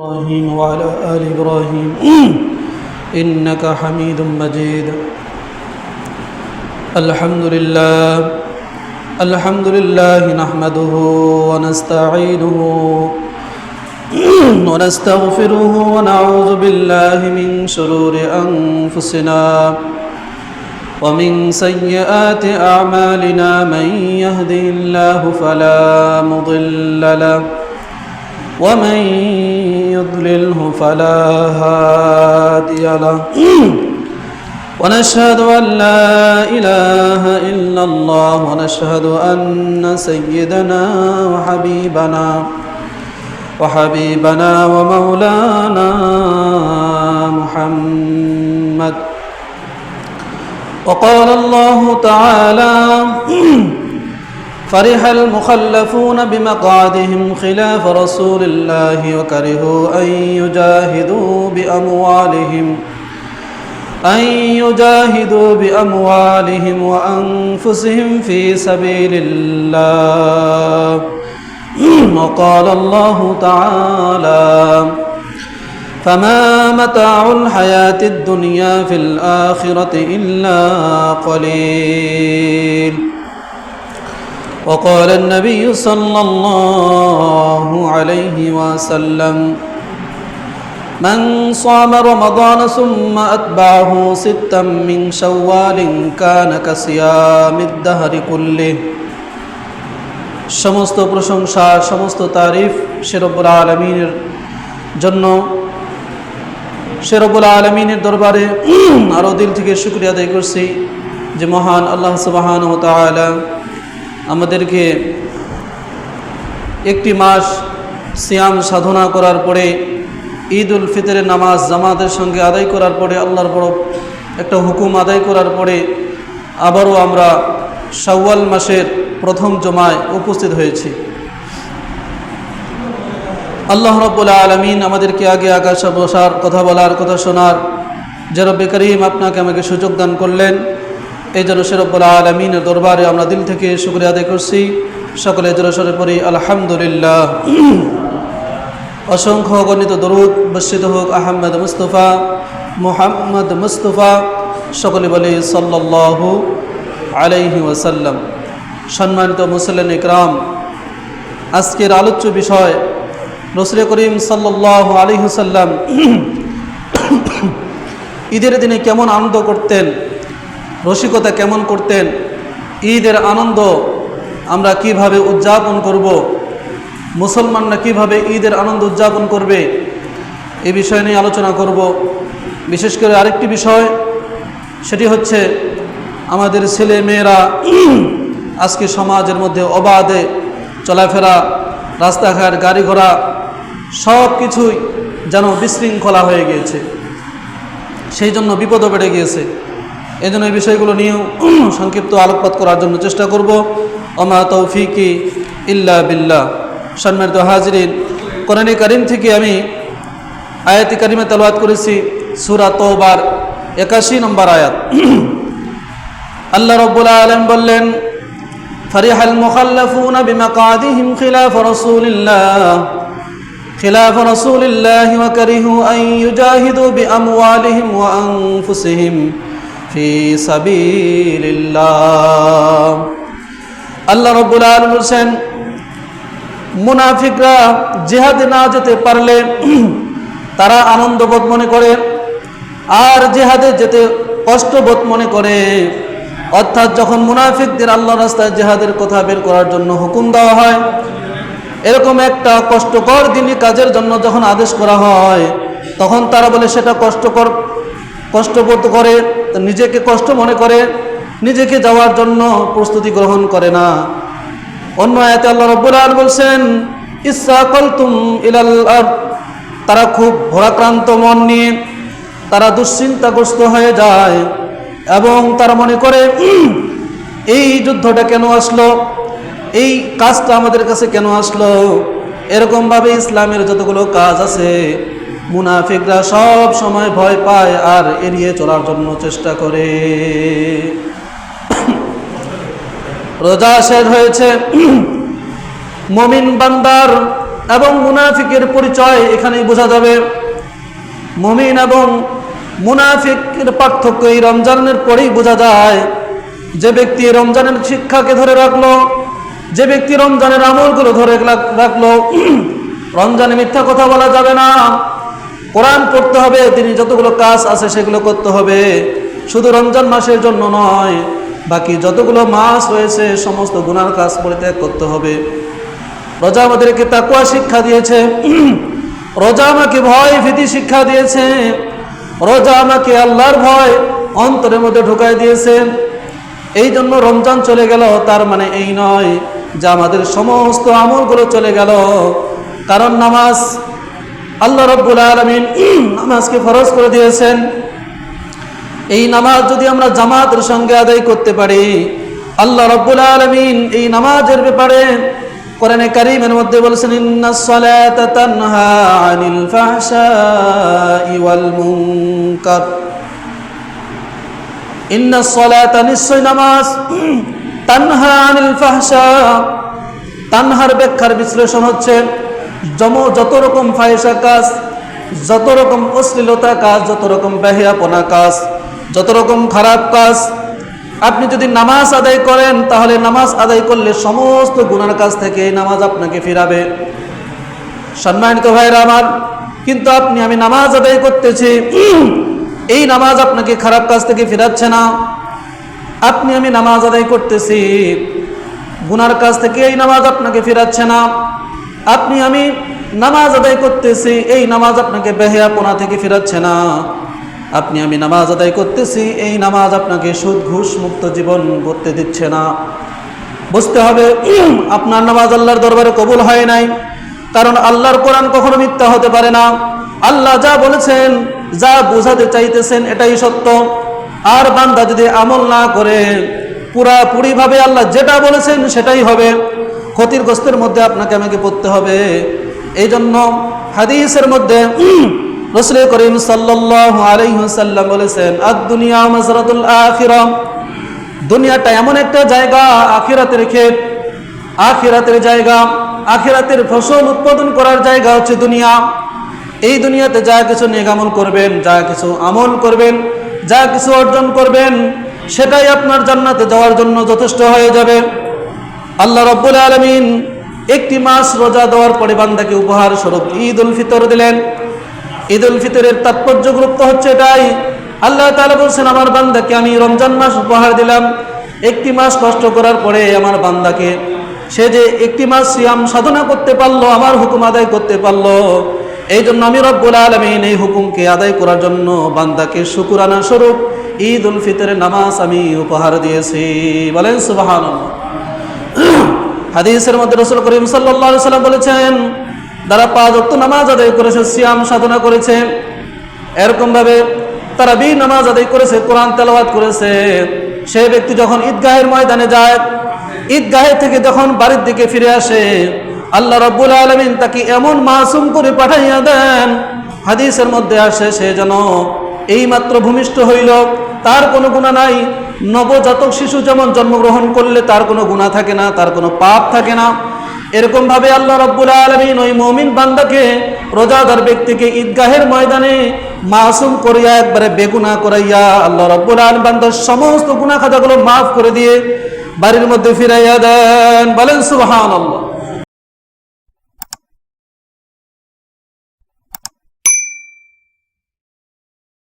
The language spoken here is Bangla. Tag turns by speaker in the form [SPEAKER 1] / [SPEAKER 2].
[SPEAKER 1] إبراهيم وعلى آل إبراهيم. إنك حميد مجيد. الحمد لله. الحمد لله نحمده ونستعينه ونستغفره ونعوذ بالله من شرور أنفسنا ومن سيئات أعمالنا من يهده الله فلا مضل له ومن يضلله فلا هادي له. ونشهد أن لا إله إلا الله ونشهد أن سيدنا وحبيبنا وحبيبنا ومولانا محمد. وقال الله تعالى فرح المخلفون بمقعدهم خلاف رسول الله وكرهوا أن يجاهدوا بأموالهم أن يجاهدوا بأموالهم وأنفسهم في سبيل الله. وقال الله تعالى فما متاع الحياة الدنيا في الآخرة إلا قليل. وقال النبي صلى الله عليه وسلم من صام رمضان ثم أتبعه ستا من شوال كان كصيام الدهر كله সমস্ত প্রশংসা সমস্ত তারিফ শেরবুল আলমিনের জন্য শেরবুল আলমিনের দরবারে আরও দিল থেকে শুক্রিয়া আদায় করছি যে মহান আল্লাহ সুবাহান ও তালা আমাদেরকে একটি মাস সিয়াম সাধনা করার পরে ঈদ উল ফিতরের নামাজ জামাতের সঙ্গে আদায় করার পরে আল্লাহর বড় একটা হুকুম আদায় করার পরে আবারও আমরা শাওয়াল মাসের প্রথম জমায় উপস্থিত হয়েছি। আল্লাহ রব্বুল্লা আলমিন আমাদেরকে আগে আকাশে বসার কথা বলার কথা শোনার যে বেকারিম আপনাকে আমাকে সুযোগ দান করলেন। এই জন্য সেরব্বুল আলমিনের দরবারে আমরা দিল থেকে শুক্রিয়া আদায় করছি। সকলে জোরসরে পড়ি, আলহামদুলিল্লাহ। অসংখ্য গণিত দরুদ বর্ষিত হোক, আহমদ মুস্তফা, মোহাম্মদ মুস্তফা, সকলে বলি, সাল্লাল্লাহু আলাইহি ওয়াসাল্লাম। সম্মানিত মুসলিম ইকরাম আজকের আলোচ্য বিষয়, রসুল করিম সাল্লাহ আলিহুসাল্লাম ঈদের দিনে কেমন আনন্দ করতেন রসিকতা কেমন করতেন? ঈদের আনন্দ আমরা কীভাবে উদযাপন করব? মুসলমানরা কীভাবে ঈদের আনন্দ উদযাপন করবে? এই বিষয় নিয়ে আলোচনা করব। বিশেষ করে আরেকটি বিষয়, সেটি হচ্ছে আমাদের ছেলে মেয়েরা আজকে সমাজের মধ্যে অবাধে চলাফেরা, রাস্তাঘাট গাড়ি ঘোড়া সব কিছুই যেন বিশৃঙ্খলা হয়ে গিয়েছে। সেই জন্য বিপদও বেড়ে গিয়েছে। এই জন্য এই বিষয়গুলো নিয়েও সংক্ষিপ্ত আলোকপাত করার জন্য চেষ্টা করব অমা তৌফিকি ইল্লা বিল্লাহ সম্মানিত হাজরিন কোরআনী করিম থেকে আমি আয়াতি কারিমে তালবাদ করেছি সুরা তোবার একাশি নম্বর আয়াত আল্লাহ রব্বুল আলম বললেন فرح المخلفون بمقعدهم خلاف رسول الله خلاف رسول الله وكرهوا أن يجاهدوا بأموالهم وأنفسهم ফি সাবিলিল্লাহ। আল্লাহ রব্বুল আলম হোসেন মুনাফিকরা জেহাদে না যেতে পারলে তারা আনন্দবোধ মনে করে, আর জেহাদে যেতে কষ্টবোধ মনে করে। অর্থাৎ যখন মুনাফিকদের আল্লাহ রাস্তায় জেহাদের কথা বের করার জন্য হুকুম দেওয়া হয়, এরকম একটা কষ্টকর দিনই কাজের জন্য যখন আদেশ করা হয়, তখন তারা বলে, সেটা কষ্টকর কষ্টবোধ করে নিজেকে কষ্ট মনে করে, নিজেকে যাওয়ার জন্য প্রস্তুতি গ্রহণ করে না। অন্য আয়াতে আল্লাহ রব্বুল আল বলছেন, ইসা কলতুম ইলাল তারা খুব ভরাক্রান্ত মন নিয়ে, তারা দুশ্চিন্তাগ্রস্ত হয়ে যায় এবং তারা মনে করে, এই যুদ্ধটা কেন আসলো? এই কাজটা আমাদের কাছে কেন আসলো? এরকমভাবে ইসলামের যতগুলো কাজ আছে মুনাফিকরা সব সময় ভয় পায় আর এড়িয়ে চলার জন্য চেষ্টা করে। রোজা শেষ হয়েছে। মমিন বান্দার এবং মুনাফিকের পরিচয় এখানেই বোঝা যাবে। মমিন এবং মুনাফিকের পার্থক্য এই রমজানের পরেই বোঝা যায়। যে ব্যক্তি রমজানের শিক্ষাকে ধরে রাখল, যে ব্যক্তি রমজানের আমলগুলো ধরে রাখল, রমজানে মিথ্যা কথা বলা যাবে না। কোরআন পড়তে হবে, তিনি যতগুলো কাজ আছে সেগুলো করতে হবে। শুধু রমজান মাসের জন্য নয়, বাকি যতগুলো মাস রয়েছে, সমস্ত গুনার কাজ পরিত্যাগ করতে হবে। রোজা আমাদেরকে তাকুয়া শিক্ষা দিয়েছে। রোজা আমাকে ভয়, ভীতি শিক্ষা দিয়েছে। রোজা আমাকে আল্লাহর ভয় অন্তরের মধ্যে ঢুকাই দিয়েছে। এই জন্য রমজান চলে গেল, তার মানে এই নয় যে আমাদের সমস্ত আমলগুলো চলে গেল। কারণ নামাজ আল্লাহ রব্বুল আলমিন নামাজকে ফরজ করে দিয়েছেন। এই নামাজ যদি আমরা জামাতের সঙ্গে আদায় করতে পারি, আল্লাহ রব্বুল আলমিন এই নামাজের ব্যাপারে কোরআনে কারিমের মধ্যে বলেছেন ইন্নাস সালাতা তানহা আনিল ফাহশাই ওয়াল মুনকার। ইন্নাস সালাতা নিশ্চয় নামাজ, তানহা আনিল ফাহশা। তানহার ব্যাখ্যার বিশ্লেষণ হচ্ছে জম যত রকম ফাহেসা কাজ, যত রকম অশ্লীলতা কাজ, যত রকম বেহিয়াপনা কাজ, যত রকম খারাপ কাজ, আপনি যদি নামাজ আদায় করেন, তাহলে নামাজ আদায় করলে সমস্ত গুণার কাজ থেকে নামাজ আপনাকে ফিরাবে। সম্মানিত ভাইরা আমার, কিন্তু আপনি, আমি নামাজ আদায় করতেছি, এই নামাজ আপনাকে খারাপ কাজ থেকে ফিরাচ্ছে না। আপনি, আমি নামাজ আদায় করতেছি, গুনার কাজ থেকে এই নামাজ আপনাকে ফিরাচ্ছে না। আপনি, আমি নামাজ আদায় করতেছি, এই নামাজ আপনাকে বেহেয়াপনা থেকে ফিরাচ্ছে না। আপনি, আমি নামাজ আদায় করতেছি, এই নামাজ আপনাকে সুদ, ঘুষ মুক্ত জীবন করতে দিচ্ছে না। বুঝতে হবে, আপনার নামাজ আল্লাহর দরবারে কবুল হয় নাই। কারণ আল্লাহর কোরআন কখনো মিথ্যা হতে পারে না। আল্লাহ যা বলেছেন, যা বোঝাতে চাইতেছেন, এটাই সত্য। আর বান্দা যদি আমল না করে পুরাপুরি ভাবে আল্লাহ যেটা বলেছেন, সেটাই হবে। ক্ষতির গ্রস্তের মধ্যে আপনাকে আমাকে পড়তে হবে। এই জন্য হাদিসের মধ্যে রসুল করিম সাল্লাল্লাহু আলাইহি ওয়াসাল্লাম বলেছেন আদ দুনিয়া মাজরাতুল আখিরাহ দুনিয়াটা এমন একটা জায়গা, আখিরাতের ক্ষেত, আখিরাতের জায়গা, আখিরাতের ফসল উৎপাদন করার জায়গা হচ্ছে দুনিয়া। এই দুনিয়াতে যা কিছু নেগামল করবেন, যা কিছু আমল করবেন, যা কিছু অর্জন করবেন, সেটাই আপনার জান্নাতে যাওয়ার জন্য যথেষ্ট হয়ে যাবে। আল্লাহ রব্বুল আলমিন একটি মাস রোজা দেওয়ার পরে বান্দাকে উপহার স্বরূপ ঈদ উল ফিতর দিলেন। ঈদ উল ফিতরের তাৎপর্য গুরুত্ব হচ্ছে এটাই। আল্লাহ তাআলা বলছেন, আমার বান্দাকে আমি রমজান মাস উপহার দিলাম। একটি মাস কষ্ট করার পরে আমার বান্দাকে সে যে একটি মাস সিয়াম সাধনা করতে পারল, আমার হুকুম আদায় করতে পারল এই জন্য আমি রব্বুল আলমিন এই হুকুমকে আদায় করার জন্য বান্দাকে শুকুরানা স্বরূপ ঈদ উল ফিতরের নামাজ আমি উপহার দিয়েছি। বলেন সুবাহান হাদিসের মধ্যে রসুল করিম সাল্লাহ সাল্লাম বলেছেন তারা পাঁচ অক্ত নামাজ আদায় করেছে, সিয়াম সাধনা করেছে এরকম ভাবে তারা বি নামাজ আদায় করেছে, কোরআন তেলাওয়াত করেছে সে ব্যক্তি যখন ঈদগাহের ময়দানে যায়, ঈদগাহের থেকে যখন বাড়ির দিকে ফিরে আসে, আল্লাহ রব্বুল আলমিন তাকে এমন মাসুম করে পাঠাইয়া দেন, হাদিসের মধ্যে আসে সে যেন এইমাত্র ভূমিষ্ঠ হইল, তার কোনো গুণা নাই নবজাতক শিশু যেমন জন্মগ্রহণ করলে তার কোনো গুণা থাকে না, তার কোনো পাপ থাকে না। এরকম ভাবে আল্লাহ রব্বুল আলমিন ওই মমিন বান্দাকে, রোজাদার ব্যক্তিকে ঈদগাহের ময়দানে মাসুম করিয়া একবারে বেগুনা করাইয়া আল্লাহ রব্বুল আলম বান্দার সমস্ত গুণা খাতাগুলো মাফ করে দিয়ে বাড়ির মধ্যে ফিরাইয়া দেন। বলেন সুবাহ আল্লাহ